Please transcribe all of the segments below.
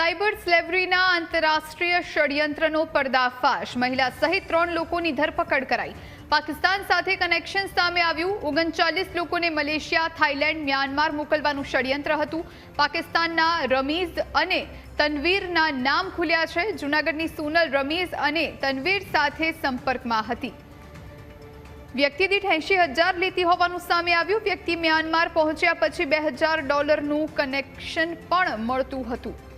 Cyber સ્લેવરીના આંતરરાષ્ટ્રીય ષડયંત્રનો પર્દાફાશ. મહિલા સહિત ત્રણ લોકોની ધરપકડ કરાઈ. પાકિસ્તાન સાથે કનેક્શન સામે આવ્યું. ઓગણચાલીસ લોકોને મલેશિયા, થાઇલેન્ડ, મ્યાનમાર મોકલવાનું ષડયંત્ર હતું. પાકિસ્તાનના રમીઝ અને તનવીરના નામ ખુલ્યા છે. જૂનાગઢની સોનલ, રમીઝ અને તનવીર સાથે સંપર્કમાં હતી. વ્યક્તિ દીઠ એંશી હજાર લેતી હોવાનું સામે આવ્યું. વ્યક્તિ મ્યાનમાર પહોંચ્યા પછી બે હજાર ડોલરનું કનેક્શન પણ મળતું હતું.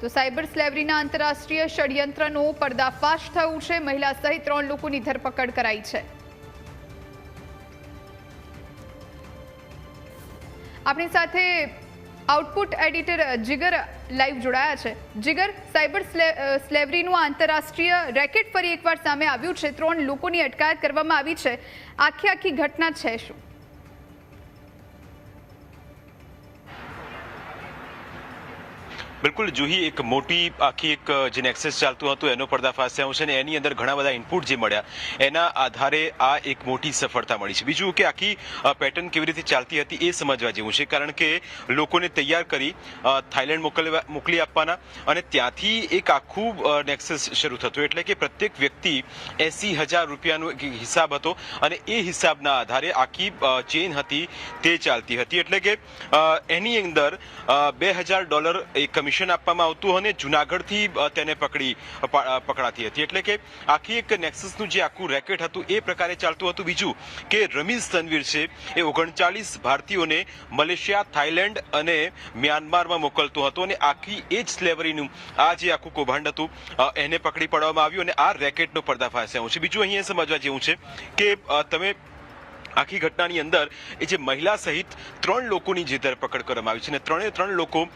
તો સાયબર સ્લેવરીના આંતરરાષ્ટ્રીય ષડયંત્રનો પર્દાફાશ થયું છે. મહિલા સહિત ત્રણ લોકોની ધરપકડ કરાઈ છે. આપણી સાથે આઉટપુટ એડિટર જીગર લાઈવ જોડાયા છે. જીગર, સાયબર સ્લેવરીનું આંતરરાષ્ટ્રીય રેકેટ ફરી એકવાર સામે આવ્યું છે. ત્રણ લોકોની અટકાયત કરવામાં આવી છે. આખી આખી ઘટના છે શું? બિલકુલ જુહી એક મોટી આખી એક જે એક્સેસ ચાલતું હતું, એનો પર્દાફાશ થયો છે અને એની અંદર ઘણા બધા ઇનપુટ જે મળ્યા, એના આધારે આ એક મોટી સફળતા મળી છે. બીજું કે આખી પેટર્ન કેવી રીતે ચાલતી હતી એ સમજવા જેવું છે, કારણ કે લોકોને તૈયાર કરી થાઇલેન્ડ મોકલવા, મોકલી આપવાના, અને ત્યાંથી એક આખું નેક્સસ શરૂ થતું એટલે કે પ્રત્યેક વ્યક્તિ એસી હજાર રૂપિયાનો એક હિસાબ હતો, અને એ હિસાબના આધારે આખી ચેઇન હતી, તે ચાલતી હતી. એટલે કે એની અંદર બે હજાર ડોલર એક કમિશન આપવામાં આવતું અને જુનાગઢથી તેને પકડી પકડાતી હતી. એટલે કે આખી એક નેક્સસનું જે આખું રેકેટ હતું, એ પ્રકારે ચાલતું હતું. બીજું કે રમીઝ તનવીર છે, એ ઓગણચાલીસ ભારતીયોને મલેશિયા, થાઇલેન્ડ અને મ્યાનમારમાં મોકલતો હતો અને આખી એ જ સ્લેવરીનું આ જે આખું કૌભાંડ હતું એને પકડી પાડવામાં આવ્યું અને આ રેકેટનો પર્દાફાશ થયો છે. બીજું અહીંયા સમજવા જેવું છે કે તમે આખી ઘટનાની અંદર એ જે મહિલા સહિત ત્રણ લોકોની જે ધરપકડ કરવામાં આવી છે અને ત્રણે ત્રણ લોકો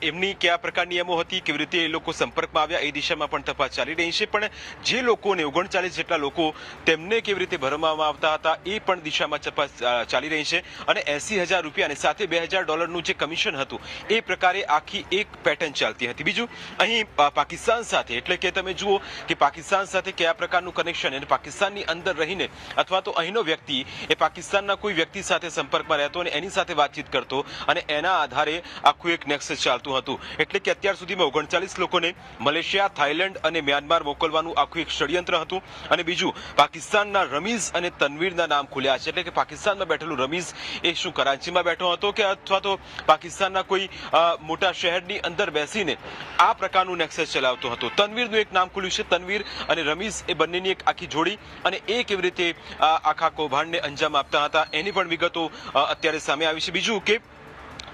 એમની કયા પ્રકારની નિયમો હતી, કેવી રીતે એ લોકો સંપર્કમાં આવ્યા, એ દિશામાં પણ તપાસ ચાલી રહી છે. પણ જે લોકોને ઓગણચાલીસ જેટલા લોકો તેમને કેવી રીતે ભરવામાં આવતા હતા, એ પણ દિશામાં તપાસ ચાલી રહી છે. અને એસી હજાર રૂપિયા અને સાથે બે હજાર ડોલરનું જે કમિશન હતું, એ પ્રકારે આખી એક પેટર્ન ચાલતી હતી. બીજું, અહીં પાકિસ્તાન સાથે, એટલે કે તમે જુઓ કે પાકિસ્તાન સાથે કયા પ્રકારનું કનેક્શન અને પાકિસ્તાનની અંદર રહીને અથવા તો અહીંનો વ્યક્તિ એ પાકિસ્તાનના કોઈ વ્યક્તિ સાથે સંપર્કમાં રહેતો અને એની સાથે વાતચીત કરતો અને એના આધારે આખું એક નેક્સસ ચાલતું હતું. એટલે કે અત્યાર સુધીમાં ઓગણચાલીસ લોકોને મલેશિયા, થાઇલેન્ડ અને મ્યાનમાર મોકલવાનું આખું એક ષડયંત્ર હતું અને બીજું પાકિસ્તાનના રમીઝ અને તનવીરના નામ ખુલ્યા છે. એટલે કે પાકિસ્તાનમાં બેઠેલું રમીઝ એ શું કરાંચીમાં બેઠો હતો કે અથવા તો પાકિસ્તાનના કોઈ મોટા શહેરની અંદર બેસીને આ પ્રકારનું નેક્સસ ચલાવતો હતો. તનવીરનું એક નામ ખુલ્યું છે. તનવીર અને રમીઝ એ બંનેની એક આખી જોડી અને એ કેવી રીતે આખા કૌભાંડને અંજામ આપતા હતા. એની પણ વિગતો અત્યારે સામે આવી છે. બીજું કે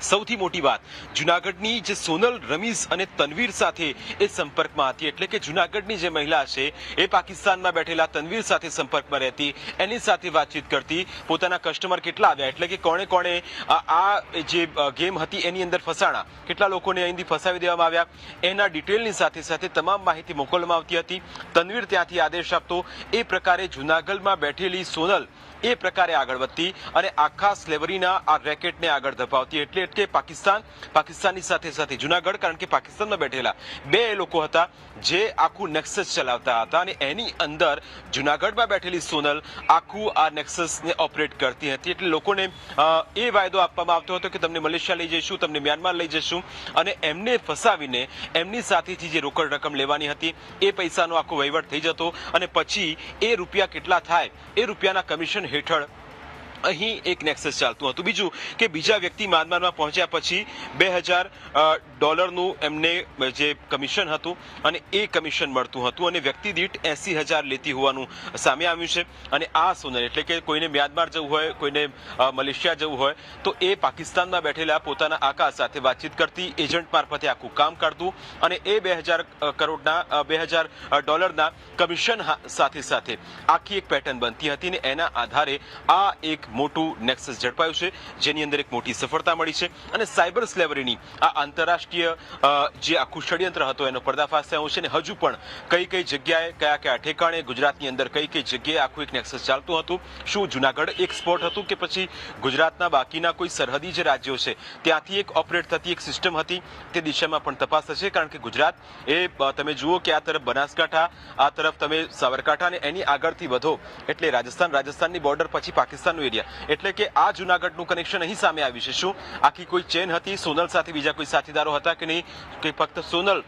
સૌથી મોટી વાત, જુનાગઢની જે સોનલ, રમીઝ અને તનવીર સાથે એ સંપર્કમાં હતી. એટલે કે જુનાગઢની જે મહિલા છે, એ પાકિસ્તાનમાં બેઠેલા તનવીર સાથે સંપર્કમાં રહેતી. એની સાથે વાતચીત કરતી. પોતાના કસ્ટમર કેટલા આવ્યા? એટલે કે કોણે કોણે આ જે ગેમ હતી એની અંદર ફસાણા. કેટલા લોકોને અહીંથી ફસાવી દેવામાં આવ્યા? એના ડિટેલની સાથે સાથે તમામ માહિતી મોકલવામાં આવતી હતી. તનવીર ત્યાંથી આદેશ આપતો. એ પ્રકારે જુનાગઢમાં બેઠેલી સોનલ એ પ્રકારે આગળ વધતી અને આખા સ્લેવરીના આ રેકેટને આગળ ધપાવતી. એટલે એટલે પાકિસ્તાન, પાકિસ્તાનની સાથે સાથે જુનાગઢ, કારણ કે પાકિસ્તાનમાં બેઠેલા બે એ લોકો હતા. જે આખું નેક્સસ ચલાવતા હતા અને એની અંદર જુનાગઢમાં બેઠેલી સોનલ આખું આ નેક્સસને ઓપરેટ કરતી હતી. એટલે લોકોને એ વાયદો આપવામાં આવતો હતો કે તમને મલેશિયા લઈ જઈશું, તમને મ્યાનમાર લઈ જઈશું અને એમને ફસાવીને એમની સાથેથી જે રોકડ રકમ લેવાની હતી, એ પૈસાનો આખો વહીવટ થઈ જતો અને પછી એ રૂપિયા કેટલા થાય, એ રૂપિયાના કમિશન હેઠળ અહીં એક નેક્સસ ચાલતું હતું. બીજું કે બીજા વ્યક્તિ મ્યાનમારમાં પહોંચ્યા પછી બે હજાર ડોલરનું એમને જે કમિશન હતું અને એ કમિશન મળતું હતું અને વ્યક્તિ દીઠ એસી હજાર લેતી હોવાનું સામે આવ્યું છે. અને આ સોનલ એટલે કે કોઈને મ્યાનમાર જવું હોય, કોઈને મલેશિયા જવું હોય, તો એ પાકિસ્તાનમાં બેઠેલા પોતાના આકા સાથે વાતચીત કરતી, એજન્ટ મારફતે આખું કામ કરતું અને એ બે હજાર કરોડના બે હજાર ડોલરના કમિશન સાથે સાથે આખી એક પેટર્ન બનતી હતી અને એના આધારે આ એક મોટું નેક્સસ ઝડપાયું છે, જેની અંદર એક મોટી સફળતા મળી છે અને સાયબર સ્લેવરીની આ આંતરરાષ્ટ્રીય જે આખું ષડયંત્ર હતો એનો પર્દાફાશ થયો છે અને હજુ પણ કઈ કઈ જગ્યાએ, કયા કયા ઠેકાણે ગુજરાતની અંદર કઈ કઈ જગ્યાએ આખું એક નેક્સસ ચાલતું હતું? શું જુનાગઢ એક સ્પોટ હતું કે પછી ગુજરાતના બાકીના કોઈ સરહદી જે રાજ્યો છે, ત્યાંથી એક ઓપરેટ થતી એક સિસ્ટમ હતી? તે દિશામાં પણ તપાસ થશે, કારણ કે ગુજરાત એ તમે જુઓ કે આ તરફ બનાસકાંઠા, આ તરફ તમે સાબરકાંઠા અને એની આગળથી વધો એટલે રાજસ્થાન, રાજસ્થાનની બોર્ડર પછી પાકિસ્તાનનો એરિયા ગયા એટલે કે આ જુનાગઢનું કનેક્શન અહીં સામે આવી છે. શું? આખી કોઈ ચેન હતી? સોનલ સાથે બીજા કોઈ સાથીદારો હતા કે નહીં? કે ફક્ત સોનલ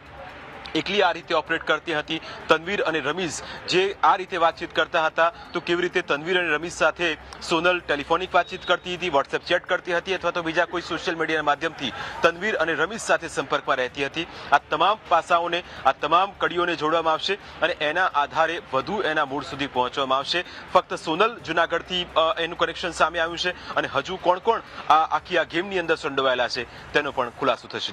એકલી આ રીતે ઓપરેટ કરતી હતી. તનવીર અને રમીઝ જે આ રીતે વાતચીત કરતા હતા, તો કેવી રીતે તનવીર અને રમીઝ સાથે સોનલ ટેલિફોનિક વાતચીત કરતી હતી, વોટ્સએપ ચેટ કરતી હતી, અથવા તો બીજા કોઈ સોશિયલ મીડિયાના માધ્યમથી તનવીર અને રમીઝ સાથે સંપર્કમાં રહેતી હતી. આ તમામ પાસાઓને, આ તમામ કડીઓને જોડવામાં આવશે અને એના આધારે વધુ એના મૂળ સુધી પહોંચવામાં આવશે. ફક્ત સોનલ જુનાગઢથી એનું કનેક્શન સામે આવ્યું છે અને હજુ કોણ કોણ આ આખી આ ગેમની અંદર સંડોવાયેલા છે, તેનો પણ ખુલાસો થશે.